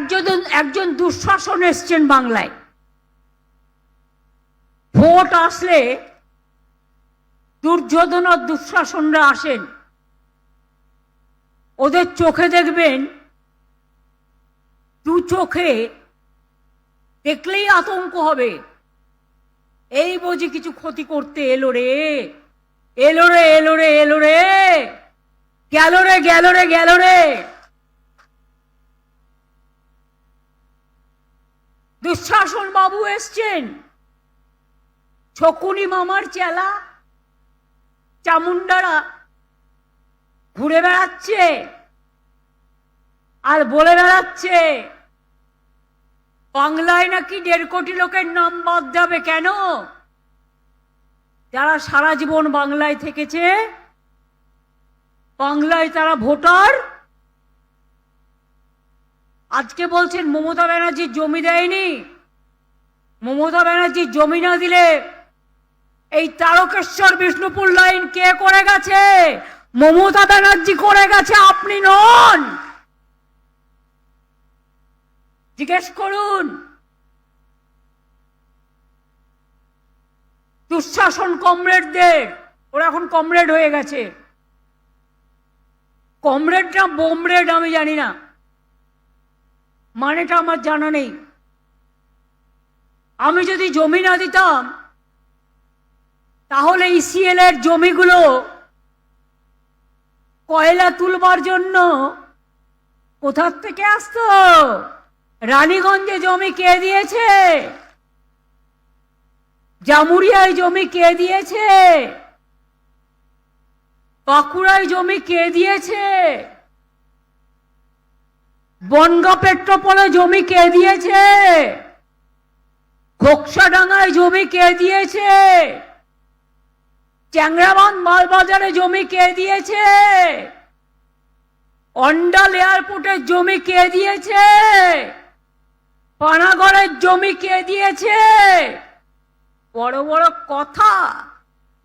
একজন একজন দুঃশাসন এসছেন বাংলায়। ভোট আসলে দুর্যোধন আর দুঃশাসনরা আসেন। ওদের চোখে দেখবেন, দু চোখে দেখলেই আতঙ্ক হবে। এই বুঝি কিছু ক্ষতি করতে এলো রে এলো রে এলো রে এলো রে, গেল রে গেল রে গেল রে। দুঃশাসন বাবু এসছেন। শকুনি মামার চেলা চামুন্ডারা ঘুরে বেড়াচ্ছে আর বলে বেড়াচ্ছে, বাংলায় নাকি দেড় কোটি লোকের নাম বাদ যাবে কেন? যারা সারা জীবন বাংলায় থেকেছে, বাংলায় তারা ভোটার আজকে বলছেন মমতা ব্যানার্জি জমি দেয়নি। মমতা ব্যানার্জি জমি না দিলে এই তারকেশ্বর বিষ্ণুপুর লাইন কে করে গেছে? মমতা ব্যানার্জি করে গেছে, আপনি নন। জিজ্ঞেস করুন। দুঃশাসন কমরেডদের, ওরা এখন কমরেড হয়ে গেছে। কমরেড না বোমরেড, আমি জানি না। মানেটা আমার জানা নেই। আমি যদি জমি না দিতাম, তাহলে ইসিএল এর জমিগুলো কয়লা তুলবার জন্য কোথার থেকে আসতো? রানীগঞ্জে জমি কে দিয়েছে? জামুরিয়ায় জমি কে দিয়েছে? বাঁকুড়ায় জমি কে দিয়েছে? বনগা পেট্রোপলে জমি কে দিয়েছে? ঘোকসাডাঙ্গায় জমি কে দিয়েছে? চ্যাংরাবান মালবাজারে জমি কে দিয়েছে? অন্ডাল এয়ারপোর্টের জমি কে দিয়েছে? পানাগড়ের জমি কে দিয়েছে? বড় বড় কথা,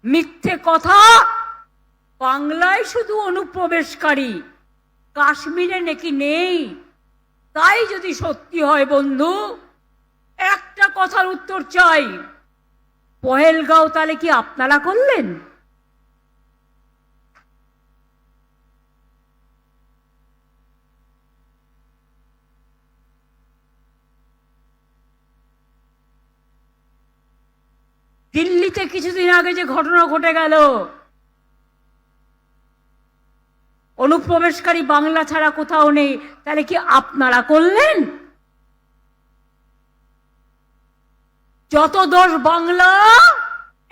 মিথ্যে কথা, বাংলায় শুধু অনুপ্রবেশকারী। কাশ্মীরে নাকি নেই? তাই যদি সত্যি হয় বন্ধু, একটা কথার উত্তর চাই। পহেলগাঁও তাহলে কি আপনারা করলেন? দিল্লিতে কিছুদিন আগে যে ঘটনা ঘটে গেল অনুপ্রবেশকারী বাংলা ছাড়া কোথাও নেই। তাহলে কি আপনারা করলেন? যত দোষ বাংলা,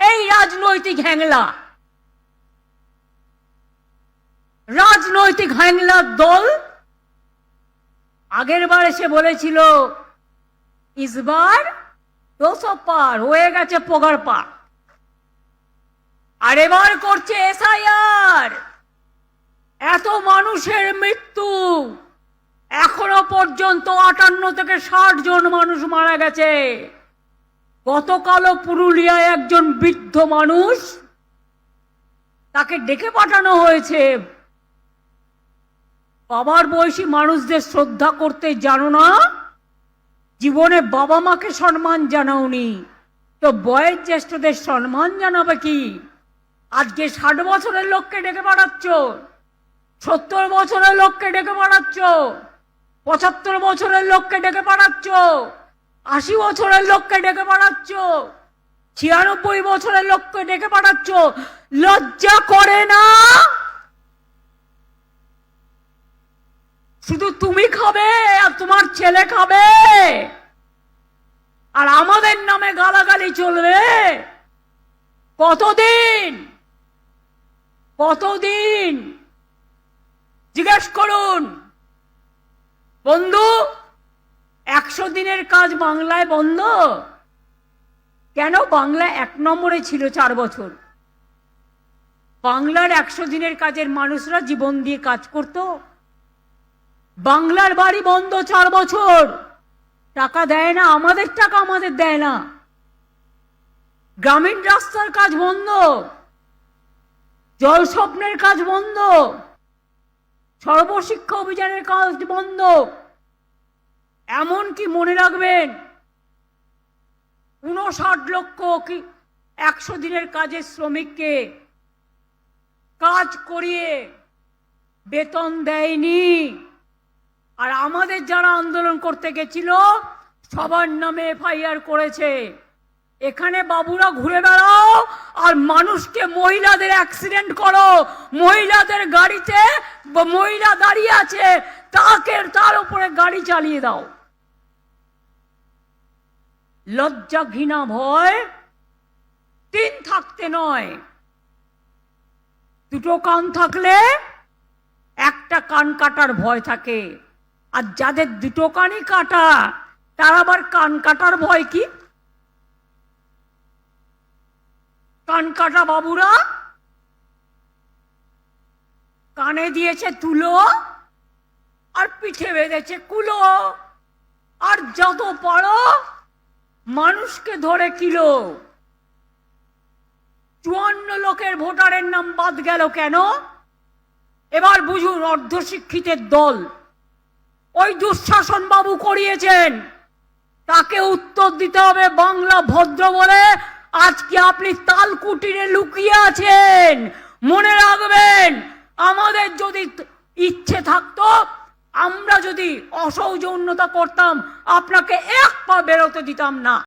এই রাজনৈতিক হ্যাংলা। রাজনৈতিক হ্যাংলার দল, আগের বার এসে বলেছিল ইসবার দোষো পার, হয়ে গেছে পোগার পার। আর এবার করছে এসআইআর। এত মানুষের মৃত্যু। এখনও পর্যন্ত আটান্ন থেকে ষাট জন মানুষ মারা গেছে। গতকালও পুরুলিয়ায় একজন বৃদ্ধ মানুষ তাকে ডেকে পাঠানো হয়েছে। বাবার বয়সী মানুষদের শ্রদ্ধা করতে জানো না? জীবনে বাবা মাকে সম্মান জানাওনি। তো বয়ের জ্যেষ্ঠদের সম্মান জানাবে কি? আজকে ষাট বছরের লোককে ডেকে পাঠাচ্ছ? সত্তর বছরের লোককে ডেকে পাঠাচ্ছ। পঁচাত্তর বছরের লোককে ডেকে পাঠাচ্ছ। আশি বছরের লোককে ডেকে পাঠাচ্ছ। ছিয়ানব্বই বছরের লোককে ডেকে পাঠাচ্ছ। লজ্জা করে না? শুধু তুমি খাবে আর তোমার ছেলে খাবে? আর আমাদের নামে গালাগালি চলবে? কতদিন? কতদিন? জিজ্ঞেস করুন। বন্ধু, একশো দিনের কাজ বাংলায় বন্ধ? কেন বাংলা এক নম্বরে ছিল চার বছর? বাংলার একশো দিনের কাজের মানুষরা জীবন দিয়ে কাজ করত। বাংলার বাড়ি বন্ধ চার বছর। টাকা দেয় না, আমাদের টাকা আমাদের দেয় না। গ্রামীণ রাস্তার কাজ বন্ধ। জল স্বপ্নের কাজ বন্ধ। সর্বশিক্ষা অভিযানের কাজ বন্ধ। এমন কি মনে রাখবেন উনষাট লক্ষ কি একশো দিনের কাজের শ্রমিককে কাজ করিয়ে বেতন দেয়নি। আর আমাদের যারা আন্দোলন করতে গেছিল, সবার নামে এফআইআর করেছে। এখানে বাবুরা ঘুরে বেড়াও আর মানুষকে মহিলাদের অ্যাক্সিডেন্ট করো। মহিলাদের গাড়িতে মহিলা দাঁড়িয়ে আছে, তাকে তার উপরে গাড়ি চালিয়ে দাও। লজ্জা ঘৃণা ভয় তিন থাকতে নয়। দুটো কান থাকলে একটা কান কাটার ভয় থাকে। আর যাদের দুটো কানই কাটা, তার আবার কান কাটার ভয় কি? কান কাটা বাবুরা। কানে দিয়েছে তুলো আর পিঠে বেঁধেছে কুলো। আর যত পারো মানুষকে ধরে কিলো। চুয়ান্ন লোকের ভোটারের নাম বাদ গেল কেন? এবার বুঝুন অর্ধশিক্ষিতের দল। ওই দুঃশাসন বাবু করিয়েছেন। তাকে উত্তর দিতে হবে বাংলা ভদ্র বলে। আজকে আপনি তাল কুটিরে লুকিয়ে আছেন। মনে রাখবেন, আমাদের যদি ইচ্ছে থাকতো, আমরা যদি অসৌজন্যতা করতাম, আপনাকে এক পা বেরোতে দিতাম না।